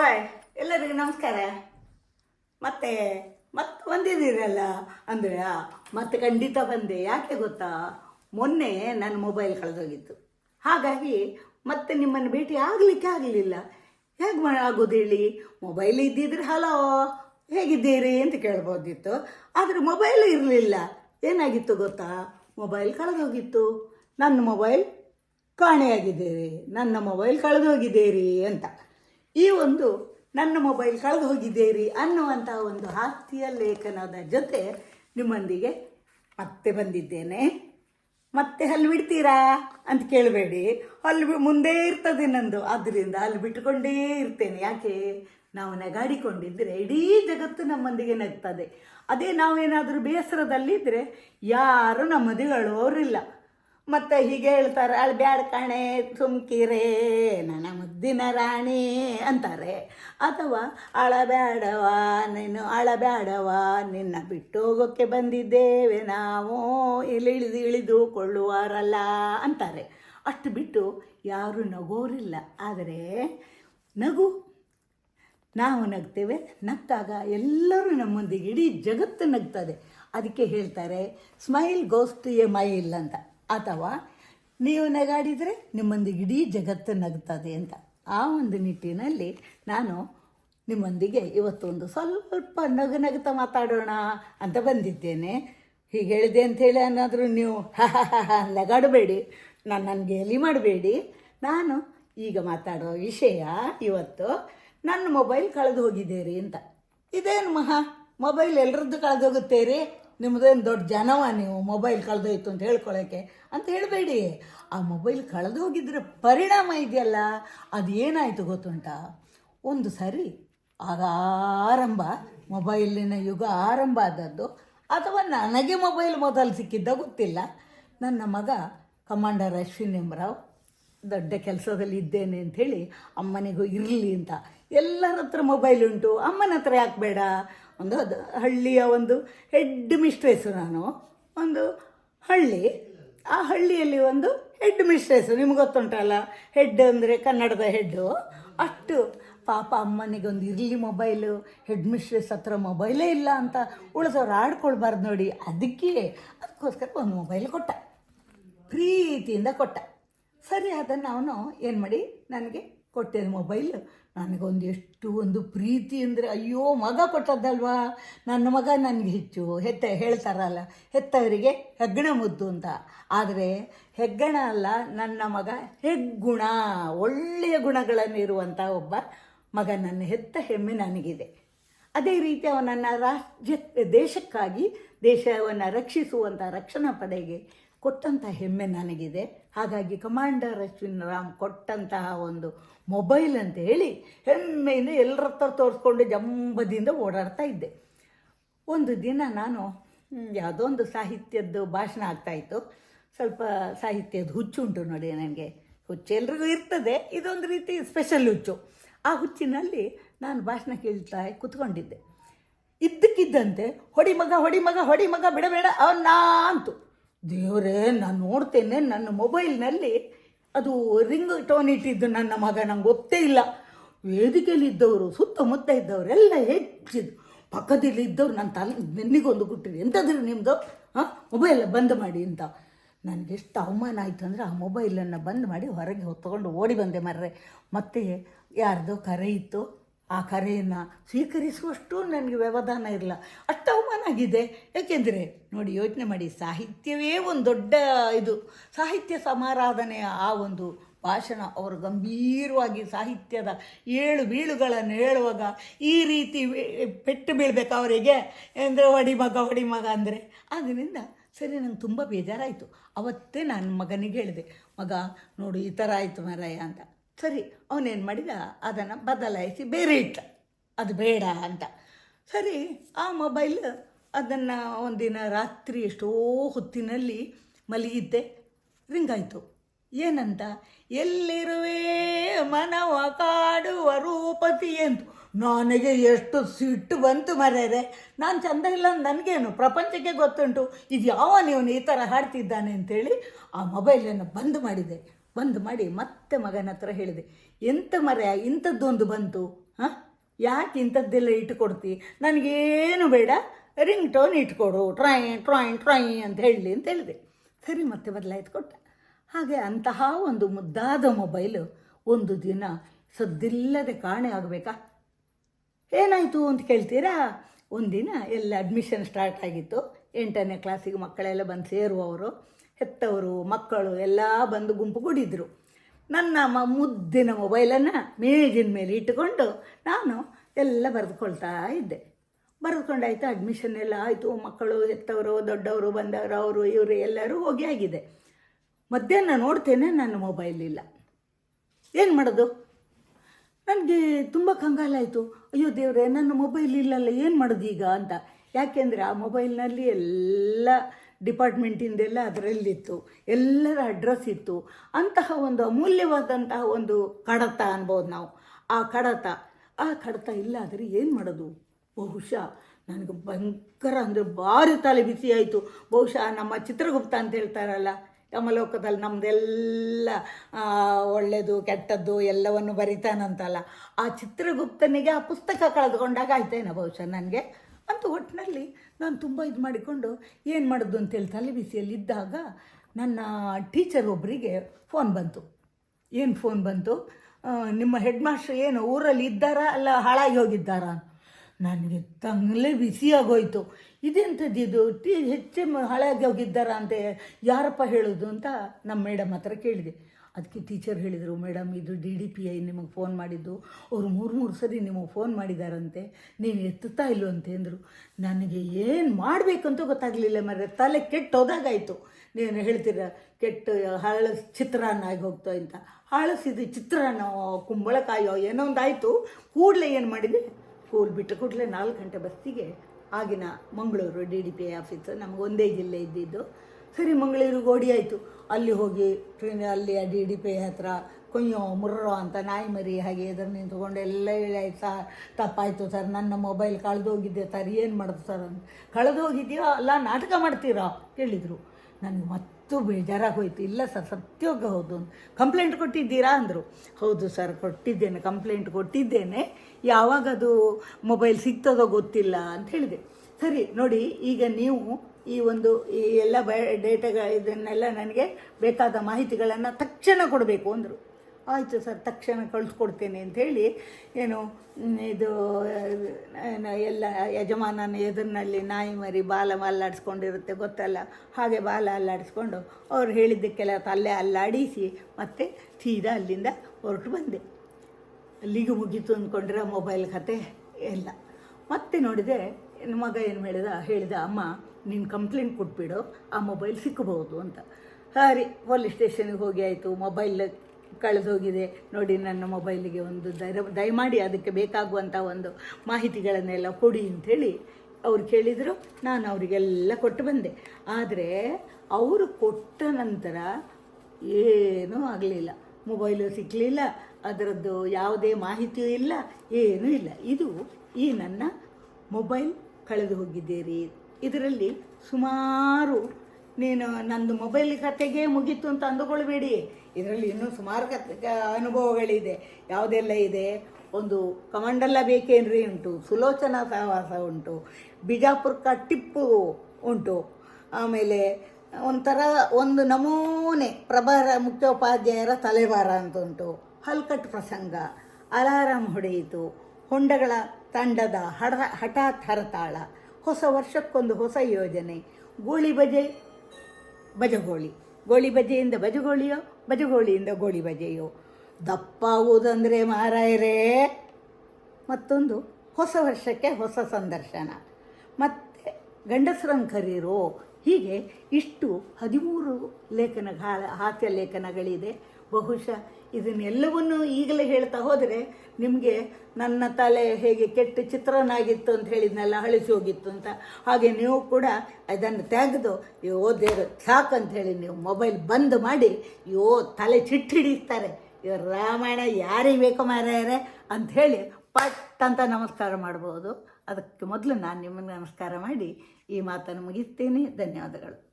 ಓಯ್, ಎಲ್ಲರಿಗೂ ನಮಸ್ಕಾರ. ಮತ್ತೆ ಮತ್ತೆ ಬಂದಿದ್ದೀರಲ್ಲ? ಅಂದರೆ ಮತ್ತೆ ಖಂಡಿತ ಬಂದೆ. ಯಾಕೆ ಗೊತ್ತಾ? ಮೊನ್ನೆ ನನ್ನ ಮೊಬೈಲ್ ಕಳೆದೋಗಿತ್ತು. ಹಾಗಾಗಿ ಮತ್ತೆ ನಿಮ್ಮನ್ನು ಭೇಟಿ ಆಗಲಿಕ್ಕೆ ಆಗಲಿಲ್ಲ. ಹೇಗೆ ಆಗೋದು ಹೇಳಿ? ಮೊಬೈಲ್ ಇದ್ದಿದ್ರೆ ಹಲೋ ಹೇಗಿದ್ದೀರಿ? ಅಂತ ಕೇಳ್ಬೋದಿತ್ತು. ಆದರೆ ಮೊಬೈಲ್ ಇರಲಿಲ್ಲ. ಏನಾಗಿತ್ತು ಗೊತ್ತಾ? ಮೊಬೈಲ್ ಕಳೆದೋಗಿತ್ತು. ನನ್ನ ಮೊಬೈಲ್ ಕಾಣೆಯಾಗಿದ್ದೀರಿ ನನ್ನ ಮೊಬೈಲ್ ಕಳೆದೋಗಿದ್ದೀರಿ ಅಂತ. ಈ ಒಂದು ನನ್ನ ಮೊಬೈಲ್ ಕಳೆದು ಹೋಗಿದ್ದೀರಿ ಅನ್ನುವಂತಹ ಒಂದು ಹಾಸ್ಯ ಲೇಖನದ ಜೊತೆ ನಿಮ್ಮೊಂದಿಗೆ ಮತ್ತೆ ಬಂದಿದ್ದೇನೆ. ಮತ್ತೆ ಅಲ್ಲಿ ಬಿಡ್ತೀರಾ ಅಂತ ಕೇಳಬೇಡಿ. ಅಲ್ಲಿ ಮುಂದೆ ಇರ್ತದೆ ನಂದು. ಆದ್ದರಿಂದ ಅಲ್ಲಿ ಬಿಟ್ಟುಕೊಂಡೇ ಇರ್ತೇನೆ. ಯಾಕೆ? ನಾವು ನಗಾಡಿಕೊಂಡಿದ್ದರೆ ಇಡೀ ಜಗತ್ತು ನಮ್ಮೊಂದಿಗೆ ನಗ್ತದೆ. ಅದೇ ನಾವೇನಾದರೂ ಬೇಸರದಲ್ಲಿದ್ದರೆ ಯಾರು ನಮ್ಮದಿಗಳು ಅಳುವವರಿಲ್ಲ ಮತ್ತೆ ಹೀಗೆ ಹೇಳ್ತಾರೆ ಅಲ್ಲಿ ಬ್ಯಾಡ ಕಾಣೆ, ಸುಮ್ಕಿರೇ ನನ ಮುದ್ದಿನ ರಾಣಿ ಅಂತಾರೆ. ಅಥವಾ ಅಳಬ್ಯಾಡವಾ ನೀನು ಅಳಬ್ಯಾಡವಾ ನಿನ್ನ ಬಿಟ್ಟು ಹೋಗೋಕ್ಕೆ ಬಂದಿದ್ದೇವೆ ನಾವು, ಇಲ್ಲಿ ಇಳಿದು ಇಳಿದು ಕೊಳ್ಳುವಾರಲ್ಲ ಅಂತಾರೆ. ಅಷ್ಟು ಬಿಟ್ಟು ಯಾರು ನಗೋರಿಲ್ಲ. ಆದರೆ, ನಗು, ನಾವು ನಗ್ತೇವೆ, ನಗ್ತಾಗ ಎಲ್ಲರೂ ನಮ್ಮೊಂದಿಗೆ ಇಡೀ ಜಗತ್ತು ನಗ್ತದೆ. ಅದಕ್ಕೆ ಹೇಳ್ತಾರೆ, smile goes to a mile ಅಂತ. ಅಥವಾ ನೀವು ನಗಾಡಿದರೆ ನಿಮ್ಮೊಂದಿಗೆ ಇಡೀ ಜಗತ್ತು ನಗ್ತದೆ ಅಂತ. ಆ ಒಂದು ನಿಟ್ಟಿನಲ್ಲಿ ನಾನು ನಿಮ್ಮೊಂದಿಗೆ ಇವತ್ತೊಂದು ಸ್ವಲ್ಪ ನಗು ನಗುತ್ತಾ ಮಾತಾಡೋಣ ಅಂತ ಬಂದಿದ್ದೇನೆ. ಹೀಗೆ ಹೇಳಿದೆ ಅಂಥೇಳಿ ಏನಾದರೂ ನೀವು ನಗಾಡಬೇಡಿ, ನಾನು ನನಗೆ ಎಲಿ ಮಾಡಬೇಡಿ. ನಾನು ಈಗ ಮಾತಾಡೋ ವಿಷಯ ಇವತ್ತು ನನ್ನ ಮೊಬೈಲ್ ಕಳೆದು ಹೋಗಿದ್ದೀರಿ ಅಂತ. ಇದೇನು ಮಹಾ, ಮೊಬೈಲ್ ಎಲ್ಲರದ್ದು ಕಳೆದೋಗುತ್ತೇರಿ ನಿಮ್ಮದೇನು ದೊಡ್ಡ ಜನವ ನೀವು? ಮೊಬೈಲ್ ಕಳೆದೋಯ್ತು ಅಂತ ಹೇಳ್ಕೊಳ್ಳೋಕ್ಕೆ ಅಂತ ಹೇಳಬೇಡಿ. ಆ ಮೊಬೈಲ್ ಕಳೆದು ಹೋಗಿದ್ರೆ ಪರಿಣಾಮ ಇದೆಯಲ್ಲ ಅದು ಏನಾಯಿತು ಗೊತ್ತುಂಟ? ಒಂದು ಸರಿ ಆಗ ಆರಂಭ, ಮೊಬೈಲಿನ ಯುಗ ಆರಂಭ ಆದದ್ದು. ಅಥವಾ ನನಗೆ ಮೊಬೈಲ್ ಮೊದಲು ಸಿಕ್ಕಿದ್ದ ಗೊತ್ತಿಲ್ಲ. ನನ್ನ ಮಗ ಕಮಾಂಡರ್ ಅಶ್ವಿನ್ ಎಂಬರಾವ್ ದೊಡ್ಡ ಕೆಲಸದಲ್ಲಿ ಇದ್ದೇನೆ ಅಂಥೇಳಿ ಅಮ್ಮನಿಗೂ ಇರಲಿ ಅಂತ ಎಲ್ಲರ ಹತ್ರ ಮೊಬೈಲ್ ಉಂಟು. ಅಮ್ಮನ ಹತ್ರ ಯಾಕೆ ಬೇಡ? ಒಂದು ಅದು ಹಳ್ಳಿಯ ಒಂದು ಹೆಡ್ ಮಿಸ್ಟ್ರೆಸ್ಸು ನಾನು, ಒಂದು ಹಳ್ಳಿ. ಆ ಹಳ್ಳಿಯಲ್ಲಿ ಒಂದು ಹೆಡ್ ಮಿಸ್ಟ್ರೆಸ್ಸು ನಿಮ್ಗೆ ಗೊತ್ತುಂಟಲ್ಲ ಹೆಡ್ ಅಂದರೆ ಕನ್ನಡದ ಹೆಡ್ಡು ಅಷ್ಟು ಪಾಪ ಅಮ್ಮನಿಗೆ ಒಂದು ಇರಲಿ ಮೊಬೈಲು ಹೆಡ್ ಮಿಸ್ಟ್ರೆಸ್ ಹತ್ರ ಮೊಬೈಲೇ ಇಲ್ಲ ಅಂತ ಉಳಿಸೋರು ಆಡ್ಕೊಳ್ಬಾರ್ದು ನೋಡಿ. ಅದಕ್ಕೆ ಅದಕ್ಕೋಸ್ಕರ ಒಂದು ಮೊಬೈಲ್ ಕೊಟ್ಟ. ಪ್ರೀತಿಯಿಂದ ಕೊಟ್ಟ. ಸರಿ, ಅದನ್ನು ಅವನು ಏನು ಮಾಡಿ? ನನಗೆ ಕೊಟ್ಟಿದ್ದ ಮೊಬೈಲ್ ನನಗೊಂದು ಎಷ್ಟು ಒಂದು ಪ್ರೀತಿ ಅಂದರೆ ಅಯ್ಯೋ, ಮಗ ಕೊಟ್ಟದ್ದಲ್ವಾ? ನನ್ನ ಮಗ ನನಗೆ ಹೆಚ್ಚು. ಹೆತ್ತ, ಹೇಳ್ತಾರಲ್ಲ, ಹೆತ್ತವರಿಗೆ ಹೆಗ್ಗಣ ಮುದ್ದು ಅಂತ. ಆದರೆ ಹೆಗ್ಗಣ ಅಲ್ಲ, ನನ್ನ ಮಗ ಹೆಗ್ಗುಣ, ಒಳ್ಳೆಯ ಗುಣಗಳನ್ನಿರುವಂಥ ಒಬ್ಬ ಮಗ ನನ್ನ ಹೆತ್ತ ಹೆಮ್ಮೆ ನನಗಿದೆ. ಅದೇ ರೀತಿ ಅವನನ್ನು ರಾಜ್ಯ, ದೇಶಕ್ಕಾಗಿ, ದೇಶವನ್ನು ರಕ್ಷಿಸುವಂಥ ರಕ್ಷಣಾ ಪಡೆಗೆ ಕೊಟ್ಟಂಥ ಹೆಮ್ಮೆ ನನಗಿದೆ. ಹಾಗಾಗಿ ಕಮಾಂಡರ್ ಅಶ್ವಿನ್ ರಾಮ್ ಕೊಟ್ಟಂತಹ ಒಂದು ಮೊಬೈಲ್ ಅಂತ ಹೇಳಿ ಹೆಮ್ಮೆಯಿಂದ ಎಲ್ಲರ ಹತ್ರ ತೋರಿಸ್ಕೊಂಡು ಜಂಬದಿಂದ ಓಡಾಡ್ತಾ ಇದ್ದೆ. ಒಂದು ದಿನ ನಾನು ಯಾವುದೋ ಒಂದು ಸಾಹಿತ್ಯದ್ದು ಭಾಷಣ ಆಗ್ತಾಯಿತ್ತು ಸ್ವಲ್ಪ ಸಾಹಿತ್ಯದ ಹುಚ್ಚುಂಟು ನೋಡಿ ನನಗೆ. ಹುಚ್ಚು ಎಲ್ರಿಗೂ ಇರ್ತದೆ. ಇದೊಂದು ರೀತಿ ಸ್ಪೆಷಲ್ ಹುಚ್ಚು. ಆ ಹುಚ್ಚಿನಲ್ಲಿ ನಾನು ಭಾಷಣ ಕೇಳ್ತಾ ಕೂತ್ಕೊಂಡಿದ್ದೆ. ಇದ್ದಕ್ಕಿದ್ದಂತೆ, ಹೊಡಿ ಮಗ ಹೊಡಿ ಮಗ ಹೊಡಿ ಮಗ ಬಿಡಬೇಡ ಅವನ್ನ ಅಂತು. ದೇವರೇ, ನಾನು ನೋಡ್ತೇನೆ, ನನ್ನ ಮೊಬೈಲ್ನಲ್ಲಿ ಅದು ರಿಂಗ್ ಟೋನ್ ಇಟ್ಟಿದ್ದು ನನ್ನ ಮಗ, ನಂಗೆ ಗೊತ್ತೇ ಇಲ್ಲ. ವೇದಿಕೆಯಲ್ಲಿ ಇದ್ದವರು ಸುತ್ತಮುತ್ತ ಇದ್ದವರೆಲ್ಲ ಹೆಚ್ಚಿದ್ದು. ಪಕ್ಕದಲ್ಲಿ ಇದ್ದವ್ರು ನನ್ನ ತಲೆ, ನಿನ್ನಿಗೊಂದು ಗುಟ್ಟಿದೆ ಎಂಥದ್ರು ನಿಮ್ಮದು ಹಾಂ, ಮೊಬೈಲ್ ಬಂದ್ ಮಾಡಿ ಅಂತ. ನನಗೆ ಎಷ್ಟು ಅವಮಾನ ಆಯಿತು ಅಂದರೆ ಆ ಮೊಬೈಲನ್ನು ಬಂದ್ ಮಾಡಿ ಹೊರಗೆ ಹೊತ್ಕೊಂಡು ಓಡಿ ಬಂದೆ ಮರ್ರೆ. ಮತ್ತೆ ಯಾರ್ದೋ ಕರೆ ಇತ್ತು. ಆ ಕರೆಯನ್ನು ಸ್ವೀಕರಿಸುವಷ್ಟು ನನಗೆ ವ್ಯವಧಾನ ಇರಲ್ಲ ಅಷ್ಟು ಅವಮಾನ ಆಗಿದೆ. ಯಾಕೆಂದರೆ ನೋಡಿ, ಯೋಚನೆ ಮಾಡಿ, ಸಾಹಿತ್ಯವೇ ಒಂದು ದೊಡ್ಡ ಇದು. ಸಾಹಿತ್ಯ ಸಮಾರಾಧನೆಯ ಆ ಒಂದು ಭಾಷಣ ಅವರು ಗಂಭೀರವಾಗಿ ಸಾಹಿತ್ಯದ ಏಳು ಬೀಳುಗಳನ್ನು ಹೇಳುವಾಗ ಈ ರೀತಿ ಪೆಟ್ಟು ಬೀಳ್ಬೇಕು ಅವರಿಗೆ. ಅಂದರೆ ಒಡಿ ಮಗ ಒಡಿ ಮಗ ಅಂದರೆ. ಆದ್ದರಿಂದ ಸರಿ, ನಂಗೆ ತುಂಬ ಬೇಜಾರಾಯಿತು. ಅವತ್ತೇ ನಾನು ಮಗನಿಗೆ ಹೇಳಿದೆ, ಮಗ, ನೋಡು, ಈ ಥರ ಆಯಿತು ಮರಯ್ಯ ಅಂತ. ಸರಿ, ಅವನೇನು ಮಾಡಿದ? ಅದನ್ನು ಬದಲಾಯಿಸಿ ಬೇರೆ ಇಟ್ಟ. ಅದು ಬೇಡ ಅಂತ. ಸರಿ, ಆ ಮೊಬೈಲ್ ಅದನ್ನು ಒಂದಿನ ರಾತ್ರಿ ಎಷ್ಟೋ ಹೊತ್ತಿನಲ್ಲಿ ಮಲಗಿದ್ದೆ. ರಿಂಗ್ ಆಯಿತು ಏನಂತ? ಎಲ್ಲಿರುವೆ ಮನವ ಕಾಡುವ ರೂಪತಿ ಎಂದು. ನನಗೆ ಎಷ್ಟು ಸಿಟ್ಟು ಬಂತು ಮರ್ಯಾರೆ. ನಾನು ಚಂದ ಇಲ್ಲ ನನಗೇನು? ಪ್ರಪಂಚಕ್ಕೆ ಗೊತ್ತುಂಟು. ಇದು ಯಾವ ನೀವು ಈ ಥರ ಹಾಡ್ತಿದ್ದಾನೆ ಅಂತೇಳಿ ಆ ಮೊಬೈಲನ್ನು ಬಂದ್ ಮಾಡಿದೆ. ಬಂದ್ ಮಾಡಿ ಮತ್ತೆ ಮಗನ ಹತ್ರ ಹೇಳಿದೆ ಎಂಥ ಮರ, ಇಂಥದ್ದೊಂದು ಬಂತು, ಹಾಂ? ಯಾಕೆ ಇಂಥದ್ದೆಲ್ಲ ಇಟ್ಟುಕೊಡ್ತಿ? ನನಗೇನು ಬೇಡ ರಿಂಗ್ ಟೋನ್ ಇಟ್ಕೊಡು ಟ್ರಾಯ್ ಟ್ರಾಯ್ ಟ್ರಾಯ್ ಅಂತ ಹೇಳಿ ಅಂತ ಹೇಳಿದೆ. ಸರಿ ಮತ್ತೆ ಬದಲಾಯ್ತು ಕೊಟ್ಟ. ಹಾಗೆ ಅಂತಹ ಒಂದು ಮುದ್ದಾದ ಮೊಬೈಲು ಒಂದು ದಿನ ಸದ್ದಿಲ್ಲದೆ ಕಾಣೆ ಆಗಬೇಕಾ? ಏನಾಯಿತು ಅಂತ ಕೇಳ್ತೀರಾ? ಒಂದಿನ ಎಲ್ಲ ಅಡ್ಮಿಷನ್ ಸ್ಟಾರ್ಟ್ ಆಗಿತ್ತು. ಎಂಟನೇ ಕ್ಲಾಸಿಗೆ ಮಕ್ಕಳೆಲ್ಲ ಬಂದು ಸೇರುವವರು. ಹೆತ್ತವರು, ಮಕ್ಕಳು ಎಲ್ಲ ಬಂದು ಗುಂಪು ಕೂಡಿದ್ರು. ನನ್ನ ಮ ಮುದ್ದಿನ ಮೊಬೈಲನ್ನು ಮೇಜಿನ ಮೇಲೆ ಇಟ್ಟುಕೊಂಡು ನಾನು ಎಲ್ಲ ಬರೆದುಕೊಳ್ತಾ ಇದ್ದೆ. ಬರೆದುಕೊಂಡಾಯ್ತು ಅಡ್ಮಿಷನ್ ಎಲ್ಲ ಆಯಿತು. ಮಕ್ಕಳು, ಹೆತ್ತವರು, ದೊಡ್ಡವರು, ಬಂದವರು, ಅವರು, ಇವರು ಎಲ್ಲರೂ ಹೋಗಿ ಆಗಿದೆ. ಮಧ್ಯಾಹ್ನ ನೋಡ್ತೇನೆ, ನನ್ನ ಮೊಬೈಲ್ ಇಲ್ಲ. ಏನು ಮಾಡೋದು? ನನಗೆ ತುಂಬ ಕಂಗಾಲಾಯಿತು ಅಯ್ಯೋ ದೇವ್ರೆ, ನನ್ನ ಮೊಬೈಲ್ ಇಲ್ಲಲ್ಲ, ಏನು ಮಾಡೋದು ಈಗ ಅಂತ. ಯಾಕೆಂದರೆ ಆ ಮೊಬೈಲ್ನಲ್ಲಿ ಎಲ್ಲ ಡಿಪಾರ್ಟ್ಮೆಂಟಿಂದೆಲ್ಲ ಅದರಲ್ಲಿತ್ತು. ಎಲ್ಲರ ಅಡ್ರೆಸ್ ಇತ್ತು. ಅಂತಹ ಒಂದು ಅಮೂಲ್ಯವಾದಂತಹ ಒಂದು ಕಡತ ಅನ್ಬೋದು ನಾವು. ಆ ಕಡತ. ಆ ಕಡತ ಇಲ್ಲ ಆದರೆ ಏನು ಮಾಡೋದು? ಬಹುಶಃ ನನಗೆ ಭಯಂಕರ ಅಂದರೆ ಭಾರಿ ತಲೆ ಬಿಸಿ ಆಯಿತು. ಬಹುಶಃ ನಮ್ಮ ಚಿತ್ರಗುಪ್ತ ಅಂತ ಹೇಳ್ತಾರಲ್ಲ, ಯಮಲೋಕದಲ್ಲಿ ನಮ್ಮದೆಲ್ಲ ಒಳ್ಳೆಯದು ಕೆಟ್ಟದ್ದು ಎಲ್ಲವನ್ನು ಬರಿತಾನಂತಲ್ಲ. ಆ ಚಿತ್ರಗುಪ್ತನಿಗೆ ಆ ಪುಸ್ತಕ ಕಳೆದುಕೊಂಡಾಗ ಆಯ್ತೇನೋ ಬಹುಶಃ ನನಗೆ? ಅಂತೂ ಒಟ್ಟಿನಲ್ಲಿ ನಾನು ತುಂಬ ಇದು ಮಾಡಿಕೊಂಡು ಏನು ಮಾಡೋದು ಅಂತೇಳಿ ತಲೆ ಬಿಸಿಯಲ್ಲಿದ್ದಾಗ ನನ್ನ ಟೀಚರ್ ಒಬ್ಬರಿಗೆ ಫೋನ್ ಬಂತು. ಏನು ಫೋನ್ ಬಂತು? ನಿಮ್ಮ ಹೆಡ್ ಮಾಸ್ಟರ್ ಏನು ಊರಲ್ಲಿ ಇದ್ದಾರಾ ಅಲ್ಲ ಹಾಳಾಗಿ ಹೋಗಿದ್ದಾರಾ? ನನಗೆ ತಂಗಲೇ ಬಿಸಿಯಾಗೋಯ್ತು. ಇದೆಂಥದ್ದು ಇದು? ಟಿ ಹೆಚ್ಚು ಹಾಳಾಗಿ ಹೋಗಿದ್ದಾರಾ ಅಂತ ಯಾರಪ್ಪ ಹೇಳೋದು ಅಂತ ನಮ್ಮ ಮೇಡಮ್ ಹತ್ರ ಕೇಳಿದೆ. ಅದಕ್ಕೆ ಟೀಚರ್ ಹೇಳಿದರು, ಮೇಡಮ್, ಇದು ಡಿ ಡಿ ಪಿ ಐ ನಿಮಗೆ ಫೋನ್ ಮಾಡಿದ್ದು. ಅವರು ಮೂರು ಮೂರು ಸರಿ ನಿಮಗೆ ಫೋನ್ ಮಾಡಿದಾರಂತೆ. ನೀವು ಎತ್ತುತ್ತಾ ಇಲ್ವಂತೆ ಅಂದರು ನನಗೆ ಏನು ಮಾಡಬೇಕಂತ ಗೊತ್ತಾಗಲಿಲ್ಲ ಮರ ತಲೆ ಕೆಟ್ಟು ಹೋದಾಗಾಯಿತು. ನೀನು ಹೇಳ್ತೀರ, ಕೆಟ್ಟು ಹಳ ಚಿತ್ರಾನ್ನ ಆಗಿ ಹೋಗ್ತಾ ಅಂತ. ಹಾಳಸಿದ ಚಿತ್ರಾನ್ನ, ಕುಂಬಳಕಾಯೋ ಏನೋ ಒಂದು ಆಯಿತು ಕೂಡಲೇ ಏನು ಮಾಡಿದೆ ಸ್ಕೂಲ್ ಬಿಟ್ಟು ಕೂಡಲೇ ನಾಲ್ಕು ಗಂಟೆ ಬಸ್ಸಿಗೆ ಆಗಿನ Mangaluru D D P I office ನಮಗೊಂದೇ ಒಂದೇ ಜಿಲ್ಲೆ ಇದ್ದಿದ್ದು. ಸರಿ ಮಂಗಳೂರಿಗೆ ಓಡಿ ಆಯಿತು. ಅಲ್ಲಿ ಹೋಗಿ ಟ್ರೈನ್ ಅಲ್ಲಿ ಆ ಡಿ ಡಿ ಪಿ ಐ ಹತ್ರ ಕೊಯ್ಯೋ ಮುರ್ರೋ ಅಂತ ನಾಯಿ ಮರಿ ಹಾಗೆ ಎದುರು ನಿಂತ್ಕೊಂಡು ಎಲ್ಲ ಹೇಳಾಯ್ತು ಸರ್ ತಪ್ಪಾಯಿತು ಸರ್ ನನ್ನ ಮೊಬೈಲ್ ಕಳೆದೋಗಿದ್ದೆ ಸರ್ ಏನು ಮಾಡೋದು ಸರ್ ಅಂತ. ಕಳೆದೋಗಿದೆಯೋ ಅಲ್ಲ, ನಾಟಕ ಮಾಡ್ತೀರಾ? ಕೇಳಿದರು. ನನಗೆ ಮತ್ತು ಬೇಜಾರಾಗೋಯ್ತು. ಇಲ್ಲ ಸರ್ ಸತ್ಯೋಗ ಹೌದು ಕಂಪ್ಲೇಂಟ್ ಕೊಟ್ಟಿದ್ದೀರಾ? ಅಂದರು. ಹೌದು ಸರ್ ಕೊಟ್ಟಿದ್ದೇನೆ. ಕಂಪ್ಲೇಂಟ್ ಕೊಟ್ಟಿದ್ದೇನೆ. ಯಾವಾಗ ಅದು ಮೊಬೈಲ್ ಸಿಗ್ತದೋ ಗೊತ್ತಿಲ್ಲ, ಅಂತ ಹೇಳಿದೆ. ಸರಿ, ನೋಡಿ, ಈಗ ನೀವು ಈ ಒಂದು, ಈ ಎಲ್ಲ ಬ ಡೇಟಾಗ ಇದನ್ನೆಲ್ಲ ನನಗೆ ಬೇಕಾದ ಮಾಹಿತಿಗಳನ್ನು ತಕ್ಷಣ ಕೊಡಬೇಕು ಅಂದರು. ಆಯಿತು ಸರ್, ತಕ್ಷಣ ಕಳಿಸ್ಕೊಡ್ತೇನೆ ಅಂಥೇಳಿ ಏನು, ಇದು ಎಲ್ಲ ಯಜಮಾನನ ಎದುರಿನಲ್ಲಿ ನಾಯಿ ಮರಿ ಬಾಲ ಅಲ್ಲಾಡಿಸ್ಕೊಂಡಿರುತ್ತೆ, ಗೊತ್ತಲ್ಲ? ಹಾಗೆ ಬಾಲ ಅಲ್ಲಾಡಿಸ್ಕೊಂಡು ಅವ್ರು ಹೇಳಿದ್ದಕ್ಕೆಲ್ಲ ತಲೆ ಅಲ್ಲಾಡಿಸಿ ಮತ್ತೆ ಸೀದಾ ಅಲ್ಲಿಂದ ಹೊರಟು ಬಂದೆ. ಅಲ್ಲಿಗೆ ಮುಗೀತು ಅಂದ್ಕೊಂಡಿರೋ ಮೊಬೈಲ್ ಕತೆ ಎಲ್ಲ. ಮತ್ತೆ ನೋಡಿದೆ ಮಗ ಏನು ಹೇಳಿದ? ಹೇಳಿದ, ಅಮ್ಮ, ನೀನು ಕಂಪ್ಲೇಂಟ್ ಕೊಟ್ಬಿಡು, ಆ ಮೊಬೈಲ್ ಸಿಕ್ಕಬಹುದು ಅಂತ. ಹಾರಿ ಪೊಲೀಸ್ ಸ್ಟೇಷನ್ಗೆ ಹೋಗಿ ಆಯಿತು ಮೊಬೈಲ್ ಕಳೆದೋಗಿದೆ ನೋಡಿ, ನನ್ನ ಮೊಬೈಲಿಗೆ ಒಂದು ದಯ, ದಯಮಾಡಿ ಅದಕ್ಕೆ ಬೇಕಾಗುವಂಥ ಒಂದು ಮಾಹಿತಿಗಳನ್ನೆಲ್ಲ ಕೊಡಿ ಅಂಥೇಳಿ ಅವ್ರು ಕೇಳಿದರು. ನಾನು ಅವರಿಗೆಲ್ಲ ಕೊಟ್ಟು ಬಂದೆ. ಆದರೆ, ಅವರು ಕೊಟ್ಟ ನಂತರ ಏನೂ ಆಗಲಿಲ್ಲ. ಮೊಬೈಲು ಸಿಕ್ಕಲಿಲ್ಲ ಅದರದ್ದು ಯಾವುದೇ ಮಾಹಿತಿಯೂ ಇಲ್ಲ, ಏನೂ ಇಲ್ಲ. ಇದು ಈ ನನ್ನ ಮೊಬೈಲ್ ಕಳೆದು ಹೋಗಿದ್ದೀರಿ. ಇದರಲ್ಲಿ ಸುಮಾರು ನೀನು ನಂದು ಮೊಬೈಲ್ ಕತೆಗೆ ಮುಗೀತು ಅಂತ ಅಂದುಕೊಳ್ಬೇಡಿ. ಇದರಲ್ಲಿ ಇನ್ನೂ ಸುಮಾರು ಕತೆ ಅನುಭವಗಳಿದೆ. ಯಾವುದೆಲ್ಲ ಇದೆ? ಒಂದು ಕಮಂಡಲ್ಲ ಬೇಕೇನ್ರಿ ಉಂಟು, ಸುಲೋಚನಾ ಸಹವಾಸ ಉಂಟು, ಬಿಜಾಪುರ ಟಿಪ್ಪು ಉಂಟು. ಆಮೇಲೆ ಒಂಥರ ಒಂದು ನಮೂನೆ ಪ್ರಭಾರ ಮುಖ್ಯೋಪಾಧ್ಯಾಯರ ತಲೆಬಾರ ಅಂತ ಉಂಟು. ಹಲ್ಕಟ್ಟು ಪ್ರಸಂಗ ಅಲಾರಾಮ್ ಹೊಡೆಯಿತು. ಹೊಂಡಗಳ ತಂಡದ ಹಡ ಹಠಾತ್ ಹರತಾಳ ಹೊಸ ವರ್ಷಕ್ಕೊಂದು ಹೊಸ ಯೋಜನೆ. ಗೋಳಿ ಬಜೆ, ಬಜಗೋಳಿ. ಗೋಳಿ ಬಜೆಯಿಂದ ಬಜಗೋಳಿಯೋ, ಬಜಗೋಳಿಯಿಂದ ಗೋಳಿ ಬಜೆಯೋ. ದಪ್ಪಾವುದಂದರೆ ಮಾರಾಯರೇ. ಮತ್ತೊಂದು, ಹೊಸ ವರ್ಷಕ್ಕೆ ಹೊಸ ಸಂದರ್ಶನ. ಮತ್ತು ಗಂಡಸರನ್ನು ಕರೀರೋ. ಹೀಗೆ ಇಷ್ಟು ಹದಿಮೂರು ಲೇಖನ ಹಾಸ್ಯ ಲೇಖನಗಳಿದೆ. ಬಹುಶಃ ಇದನ್ನೆಲ್ಲವನ್ನು ಈಗಲೇ ಹೇಳ್ತಾ ಹೋದರೆ ನಿಮಗೆ ನನ್ನ ತಲೆ ಹೇಗೆ ಕೆಟ್ಟ ಚಿತ್ರನಾಗಿತ್ತು ಅಂತ ಹೇಳಿದ್ನೆಲ್ಲ, ಅಳಿಸಿ ಹೋಗಿತ್ತು ಅಂತ. ಹಾಗೆ ನೀವು ಕೂಡ ಅದನ್ನು ತೆಗೆದು ಯೋ ಸಾಕು ಸಾಕಂತ ಹೇಳಿ ನೀವು ಮೊಬೈಲ್ ಬಂದ್ ಮಾಡಿ ಯೋ ತಲೆ ಚಿಟ್ಟು ಹಿಡಿಸ್ತಾರೆ ಇವ್ರು ರಾಮಾಯಣ ಯಾರಿಗೆ ಬೇಕೋ ಮಾರ್ಯಾರೆ ಅಂಥೇಳಿ ಪಟ್ ಅಂತ ನಮಸ್ಕಾರ ಮಾಡ್ಬೋದು. ಅದಕ್ಕೆ ಮೊದಲು ನಾನು ನಿಮಗೆ ನಮಸ್ಕಾರ ಮಾಡಿ ಈ ಮಾತನ್ನು ಮುಗಿಸ್ತೀನಿ. ಧನ್ಯವಾದಗಳು.